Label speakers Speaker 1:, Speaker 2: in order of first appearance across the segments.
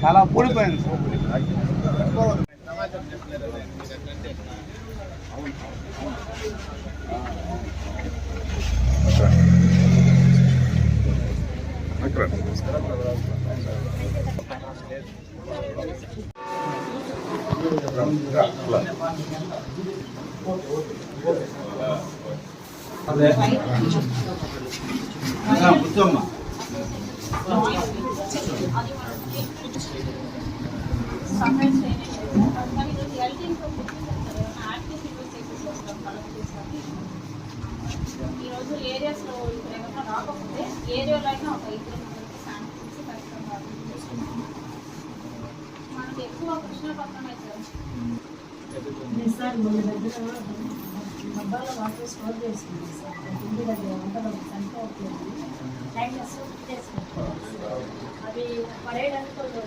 Speaker 1: చాలా పూడిపోయింది సమాజం ఊడిపోయింది కూర్చోమ్మా
Speaker 2: ఈరోజు ఏరియాస్లో ఏమైనా రాకపోతే ఏరియాలో అయినా ఒక ఇద్దరు
Speaker 3: సార్ మన దగ్గర డబ్బాలో వాటర్ స్టోర్ సార్ ఇంటి దగ్గర వంటలో చనిపోవట్లేదు అవి పడేయడానికి కొంచెం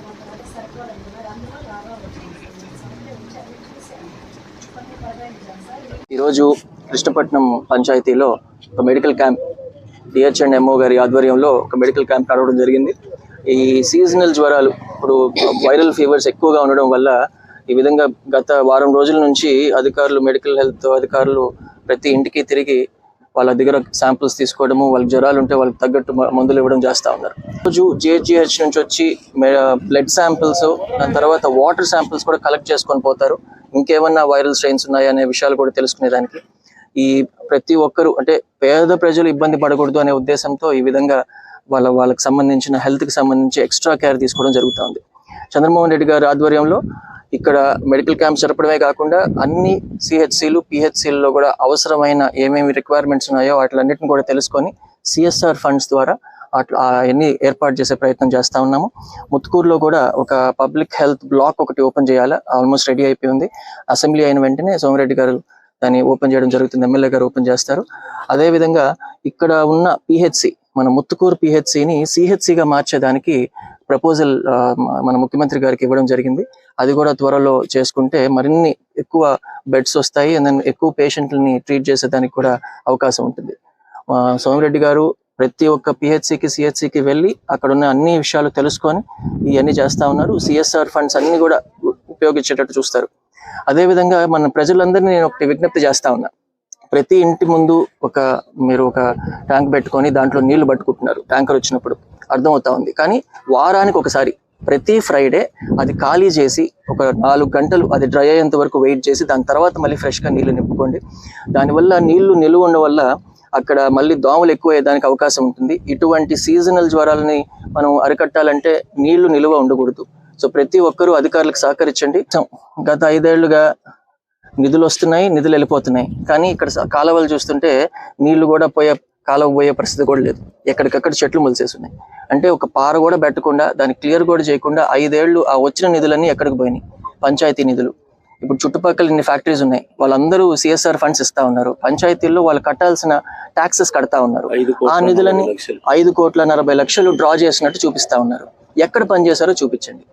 Speaker 3: సరిపోలేదు కదా అందులో వచ్చింది
Speaker 4: ఈరోజు కృష్ణపట్నం పంచాయతీలో ఒక మెడికల్ క్యాంప్ డిహెచ్ఎండ్ ఎంఓ గారి ఆధ్వర్యంలో ఒక మెడికల్ క్యాంప్ నడవడం జరిగింది. ఈ సీజనల్ జ్వరాలు ఇప్పుడు వైరల్ ఫీవర్స్ ఎక్కువగా ఉండడం వల్ల ఈ విధంగా గత వారం రోజుల నుంచి అధికారులు మెడికల్ హెల్త్ అధికారులు ప్రతి ఇంటికి తిరిగి వాళ్ళ దగ్గర శాంపిల్స్ తీసుకోవడము వాళ్ళకి జ్వరాలు ఉంటే వాళ్ళకి తగ్గట్టు మందులు ఇవ్వడం చేస్తూ ఉన్నారు. రోజు జేహెచ్జిహెచ్ నుంచి వచ్చి బ్లడ్ శాంపిల్స్ దాని తర్వాత వాటర్ శాంపిల్స్ కూడా కలెక్ట్ చేసుకొని పోతారు. ఇంకేమన్నా వైరల్ స్ట్రెయిన్స్ ఉన్నాయా అనే విషయాలు కూడా తెలుసుకునేదానికి ఈ ప్రతి ఒక్కరు అంటే పేద ప్రజలు ఇబ్బంది పడకూడదు అనే ఉద్దేశంతో ఈ విధంగా వాళ్ళ వాళ్ళకి సంబంధించిన హెల్త్కి కి సంబంధించి ఎక్స్ట్రా కేర్ తీసుకోవడం జరుగుతుంది చంద్రమోహన్ రెడ్డి గారి ఆధ్వర్యంలో ఇక్కడ మెడికల్ క్యాంప్స్ జరపడమే కాకుండా అన్ని సిహెచ్సిలు పిహెచ్సిలలో కూడా అవసరమైన ఏమేమి రిక్వైర్మెంట్స్ ఉన్నాయో వాటిలన్నిటిని కూడా తెలుసుకొని సిఎస్ఆర్ ఫండ్స్ ద్వారా అట్లా అవన్నీ ఏర్పాటు చేసే ప్రయత్నం చేస్తా ఉన్నాము. ముత్తుకూరులో కూడా ఒక పబ్లిక్ హెల్త్ బ్లాక్ ఒకటి ఓపెన్ చేయాలి? ఆల్మోస్ట్ రెడీ అయిపోయి ఉంది అసెంబ్లీ అయిన వెంటనే సోమిరెడ్డి గారు దాన్ని ఓపెన్ చేయడం జరుగుతుంది. ఎమ్మెల్యే గారు ఓపెన్ చేస్తారు. అదే విధంగా ఇక్కడ ఉన్న పిహెచ్సి మన ముత్తుకూరు పిహెచ్సిని సిహెచ్సిగా మార్చేదానికి ప్రపోజల్ మన ముఖ్యమంత్రి గారికి ఇవ్వడం జరిగింది. అది కూడా త్వరలో చేసుకుంటే మరిన్ని ఎక్కువ బెడ్స్ వస్తాయి. అండ్ దెన్ ఎక్కువ పేషెంట్లని ట్రీట్ చేసేదానికి కూడా అవకాశం ఉంటుంది. సోమిరెడ్డి గారు ప్రతి ఒక్క పిహెచ్సికి సిహెచ్సికి వెళ్ళి అక్కడ ఉన్న అన్ని విషయాలు తెలుసుకొని ఇవన్నీ చేస్తా ఉన్నారు. సిఎస్ఆర్ ఫండ్స్ అన్ని కూడా ఉపయోగించేటట్టు చూస్తారు. అదే విధంగా మన ప్రజలందరినీ నేను ఒకటి విజ్ఞప్తి చేస్తా ఉన్నా. ప్రతి ఇంటి ముందు ఒక మీరు ఒక ట్యాంక్ పెట్టుకొని దాంట్లో నీళ్ళు పట్టుకుంటున్నారు. ట్యాంకర్ వచ్చినప్పుడు అర్థమవుతా ఉంది. కానీ వారానికి ఒకసారి ప్రతి ఫ్రైడే అది ఖాళీ చేసి ఒక నాలుగు గంటలు అది డ్రై అయ్యేంత వరకు వెయిట్ చేసి దాని తర్వాత మళ్ళీ ఫ్రెష్గా నీళ్ళు నింపుకోండి. దానివల్ల నీళ్ళు నిలువ ఉండడం వల్ల అక్కడ మళ్ళీ దోమలు ఎక్కువయ్యేదానికి అవకాశం ఉంటుంది. ఇటువంటి సీజనల్ జ్వరాలని మనం అరికట్టాలంటే నీళ్ళు నిలువ ఉండకూడదు. సో ప్రతి ఒక్కరూ అధికారులకు సహకరించండి. గత ఐదేళ్ళుగా నిధులు వస్తున్నాయి నిధులు వెళ్ళిపోతున్నాయి. కానీ ఇక్కడ కాలువలు చూస్తుంటే నీళ్ళు కూడా పోయే కాలువ పోయే పరిస్థితి కూడా లేదు. ఎక్కడికక్కడ చెట్లు ఉన్నాయి అంటే ఒక పార కూడా పెట్టకుండా దాన్ని క్లియర్ కూడా చేయకుండా ఐదేళ్ళు ఆ వచ్చిన నిధులన్నీ ఎక్కడికి పోయినాయి? పంచాయతీ నిధులు. ఇప్పుడు చుట్టుపక్కల ఇన్ని ఫ్యాక్టరీస్ ఉన్నాయి. వాళ్ళందరూ సిఎస్ఆర్ ఫండ్స్ ఇస్తా ఉన్నారు. పంచాయతీల్లో వాళ్ళు కట్టాల్సిన ట్యాక్సెస్ కడతా ఉన్నారు. ఆ నిధులని ఐదు కోట్ల నలభై లక్షలు డ్రా చేసినట్టు చూపిస్తా ఉన్నారు. ఎక్కడ పనిచేశారో చూపించండి.